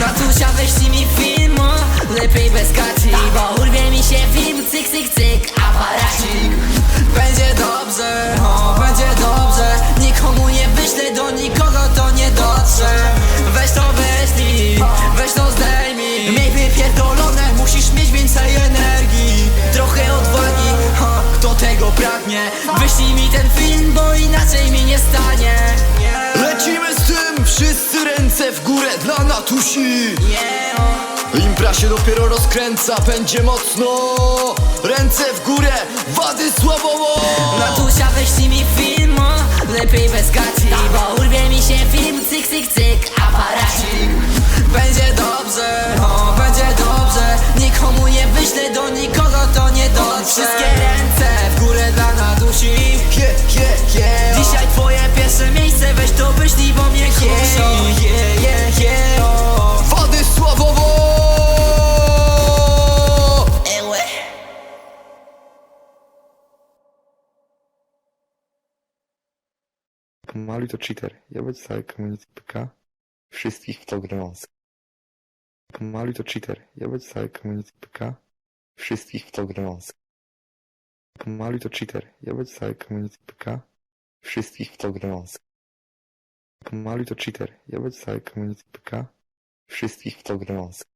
Natusia weź mi filmo Lepiej bez kaci, bo urwie mi się film Cyk, cyk, cyk. Wyślij mi ten film, bo inaczej mi nie stanie. Lecimy z tym, wszyscy ręce w górę dla natusi. Impra się dopiero rozkręca, będzie mocno. Ręce w górę, wady sławowo Natusia weźlij mi film, o, lepiej bez gaci Bo urwie mi się film, cyk, cyk, cyk, aparacik. Będzie dobrze, o, będzie dobrze. Nikomu nie wyślę, do nikogo to nie dotrze Wszystkie ręce w górę dla Natusi Je, je, je Dzisiaj twoje pierwsze miejsce, weź to wyślij, bo mnie kuszą Yeah, yeah, yeah, o. Wady sławowo Ełe. Mali to cheater. Jebać całe community PK. Wszystkich w to grając. Mali to cheater. Jebać całe community PK. Wszystkich w to grając. Mali to cheater. Я бы сайт комьюнити ПК wszystkich w to grających. Mali to cheater. Я бы сайт комьюнити ПК wszystkich w to grających.